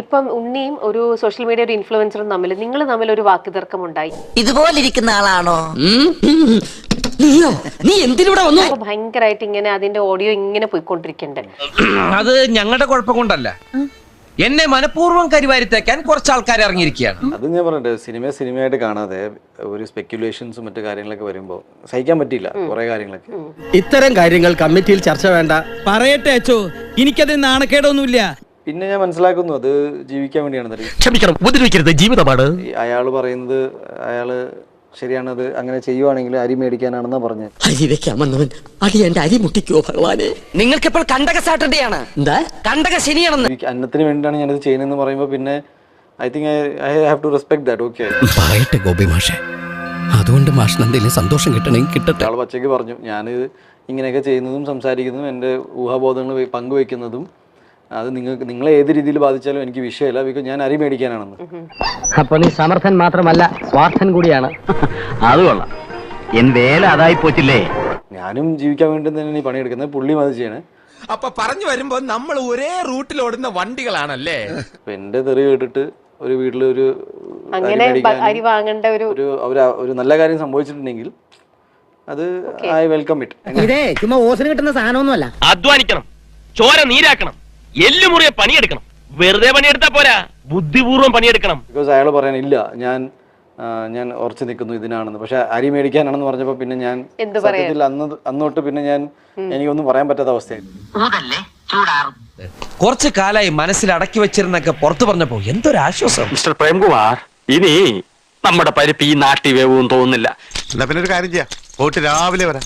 ഇപ്പം ഉണ്ണിയും ഒരു social media ഒരു ഇൻഫ്ലുവൻസറും തമ്മിൽ നിങ്ങൾ തമ്മിൽ ഒരു വാക്കുതർക്കം ഉണ്ടായി ഇതുപോലെ ഇരിക്കുന്ന ആളാണോ നീയോ? നീ വന്നു? ഭയങ്കരമായിട്ട് ഇങ്ങനെ അതിന്റെ ഓഡിയോ ഇങ്ങനെ പോയിക്കൊണ്ടിരിക്കണ്ട് അത് ഞങ്ങളുടെ കുഴപ്പം കൊണ്ടല്ല. എന്നെ മനഃപൂർവം കരിവാരിത്തേക്കാൻ കുറച്ച് ആൾക്കാർ ഇറങ്ങിയിരിക്കുകയാണ്. അത് ഞാൻ പറഞ്ഞിട്ട് സിനിമ സിനിമയായിട്ട് കാണാതെ ഒരു സ്പെക്യുലേഷൻസും മറ്റു കാര്യങ്ങളൊക്കെ വരുമ്പോൾ സഹിക്കാൻ പറ്റിയില്ല കുറെ കാര്യങ്ങളൊക്കെ. ഇത്തരം കാര്യങ്ങൾ കമ്മിറ്റിയിൽ ചർച്ച വേണ്ട. പറയട്ടെ അച്ചോ എനിക്കതിന് നാണക്കേടൊന്നുമില്ല. പിന്നെ ഞാൻ മനസ്സിലാക്കുന്നു അത് ജീവിക്കാൻ വേണ്ടിയാണ് ക്ഷമിക്കണം ഉപദ്രവിക്കരുത് ജീവിതമാണ്. അയാൾ പറയുന്നത് അയാൾ ശരിയാണത് അങ്ങനെ ചെയ്യുവാണെങ്കിൽ അരി മേടിക്കാനാണെന്നാ പറഞ്ഞു അരി വെക്കാൻ വന്നവൻ അടി എന്റെ അരി മുട്ടിക്കോ ഭഗവാനെ? നിങ്ങൾക്ക് ഇപ്പോൾ കണ്ടക സാറ്റർഡേ ആണ് എന്താ? കണ്ടക ശനിയാണെന്ന്. അന്നത്തിന് വേണ്ടിയാണ് ഞാനിത് ചെയ്യുന്നതെന്ന് പറയുമ്പോൾ പിന്നെ I think I have to respect that okay പറയട്ടെ ഗോപി മാഷെ. അതുകൊണ്ട് മാഷിന് എന്തെങ്കിലും സന്തോഷം കിട്ടണമെങ്കിൽ കിട്ടട്ടെ. ആൾ പച്ചയ്ക്ക് പറഞ്ഞു ഞാൻ ഇങ്ങനെയൊക്കെ ചെയ്യുന്നതും സംസാരിക്കുന്നതും എന്റെ ഊഹാബോധങ്ങൾ പങ്കുവെക്കുന്നതും അത് നിങ്ങൾക്ക് നിങ്ങളെ ഏത് രീതിയിൽ ബാധിച്ചാലും എനിക്ക് വിഷയമില്ല. ബിക്കോസ് ഞാൻ അരി മേടിക്കാനാണെന്ന്. അപ്പൊ നീ സമർത്ഥൻ മാത്രമല്ല സ്വാർത്ഥൻ കൂടിയാണ്. അത് കൊള്ളാം. എൻ വേല അതായി പോച്ചില്ലേ? ഞാനും ജീവിക്കാൻ വേണ്ടി തന്നെയാണ് ഈ പണിയെടുക്കുന്നത്. പുള്ളി അത് ചെയ്യണേ. അപ്പൊ പറഞ്ഞു വരുമ്പോ നമ്മൾ ഒരേ റൂട്ടിൽ ഓടുന്ന വണ്ടികളാണല്ലേ? എന്റെ തെറി കേട്ടിട്ട് ഒരു വീട്ടിൽ ഒരു അരി അങ്ങനെ അരി വാങ്ങേണ്ട ഒരു ഒരു ഒരു ഒരു നല്ല കാര്യം സംഭവിച്ചിട്ടുണ്ടെങ്കിൽ അത് ഐ വെൽക്കം ഇറ്റ്. ഇതേ ചുമ്മാ ഓസിന് കിട്ടുന്ന സാധനമൊന്നുമല്ല. അധ്വാനിക്കണം. ചോര നീരാക്കണം. എല്ലുമുറിയെ പണിയെടുക്കണം. വെറുതെ പണിയെടുത്താ പോരാ. ബുദ്ധിപൂർവം പണിയെടുക്കണം. ബിക്കോസ് അയാൾ പറയാനില്ല ഞാൻ ഞാൻ ഉറച്ചു നിൽക്കുന്നു ഇതിനാണെന്ന്. പക്ഷെ അരി മേടിക്കാനാണെന്ന് പറഞ്ഞപ്പോ പിന്നെ ഞാൻ അന്നോട്ട് പറയാൻ? സത്യത്തിൽ അന്ന് അന്ന് പിന്നെ ഞാൻ എനിക്കൊന്നും പറയാൻ പറ്റാത്ത അവസ്ഥയായി. കുറച്ചു ചൂടാറും. കുറച്ച് കാലായി മനസ്സിൽ അടക്കി വെച്ചിരുന്നൊക്കെ പുറത്തു പറഞ്ഞപ്പോ എന്തൊരു ആശ്വാസം. മിസ്റ്റർ പ്രേംകുമാർ ഇനി നമ്മുടെ പരിപ്പ് ഈ നാട്ടി വേവും തോന്നുന്നില്ല. എന്നാ പിന്നെ ഒരു കാര്യം ചെയ്യാം. പോയിട്ട് രാവിലെ വരാം.